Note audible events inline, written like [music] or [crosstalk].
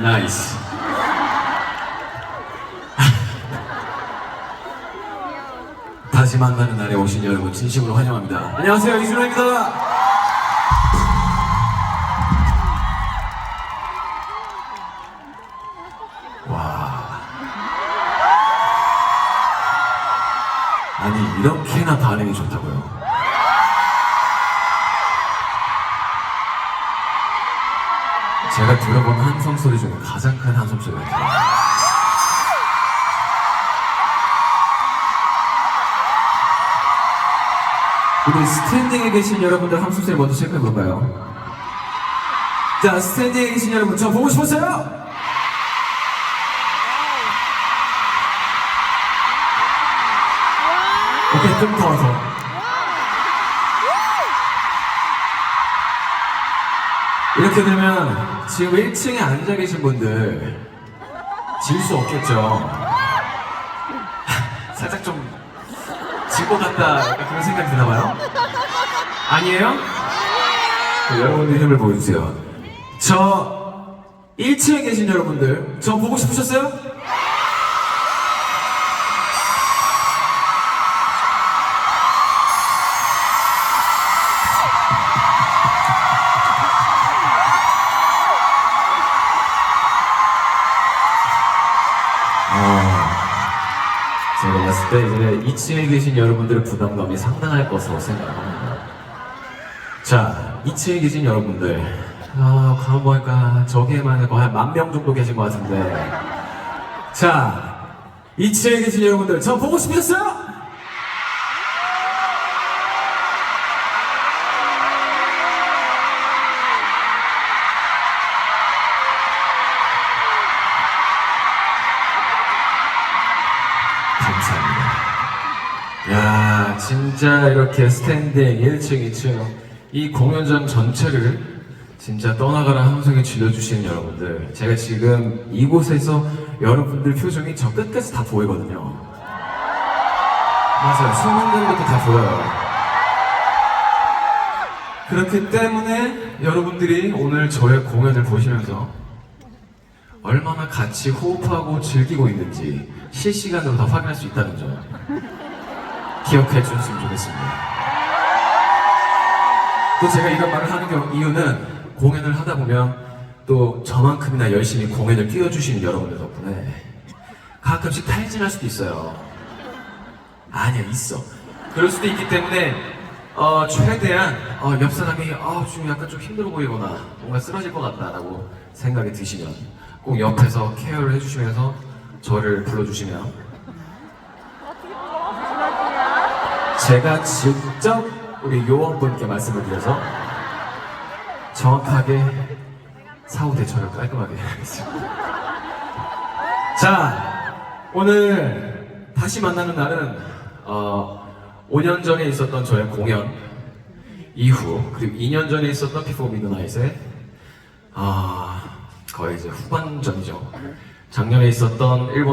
나이스. [laughs] 다시 만나는 날에 오신 여러분 진심으로 환영합니다. 안녕하세요 이준호입니다. 아니 이렇게나 반응이 좋다고요. 제가 들어본 한성 소리 중에 가장 큰 한성 소리 같아요. 우리 스탠딩에 계신 여러분들 함성 소리 먼저 체크해 볼까요? 자, 스탠딩에 계신 여러분, 저 보고 싶었어요? 오케이, 좀 더, 더. 이렇게 되면 지금 1층에 앉아 계신 분들 질 수 없겠죠. [laughs] 살짝 좀 질 것 같다 그런 생각이 드나 봐요. 아니에요? 네, 여러분들 힘을 보여주세요. 저 1층에 계신 여러분들 저 보고 싶으셨어요? 어, 제가 봤을 때 이제 2층에 계신 여러분들의 부담감이 상당할 것으로 생각합니다. 자, 2층에 계신 여러분들, 아, 가만 보니까 저기에만 거의 한만 명 정도 계신 것 같은데. 자, 2층에 계신 여러분들, 저 보고 싶으셨어요? 진짜 이렇게 스탠딩 1층, 2층 이 공연장 전체를 진짜 떠나가라 함성에 질러주시는 여러분들 제가 지금 이곳에서 여러분들 표정이 저 끝까지 다 보이거든요. 맞아요. 숨 있는 것도 다 보여요. 그렇기 때문에 여러분들이 오늘 저의 공연을 보시면서 얼마나 같이 호흡하고 즐기고 있는지 실시간으로 다 확인할 수 있다는 점 기억해 주셨으면 좋겠습니다. 또 제가 이런 말을 하는 경- 이유는 공연을 하다 보면 또 저만큼이나 열심히 공연을 띄워주시는 여러분들 덕분에 가끔씩 탈진할 수도 있어요. 아니야 있어. 그럴 수도 있기 때문에 어, 최대한 어, 옆 사람이 아, 지금 약간 좀 힘들어 보이거나 뭔가 쓰러질 것 같다라고 생각이 드시면 꼭 옆에서 케어를 해주시면서 저를 불러주시면 제가 직접 우리 요원분께 말씀을 드려서 정확하게 사후 대처를 깔끔하게 하겠습니다. 자, 오늘 다시 만나는 날은 어, 5년 전에 있었던 저의 공연 이후 그리고 2년 전에 있었던 피포 미드나잇의 아 거의 이제 후반전이죠. 작년에 있었던 일본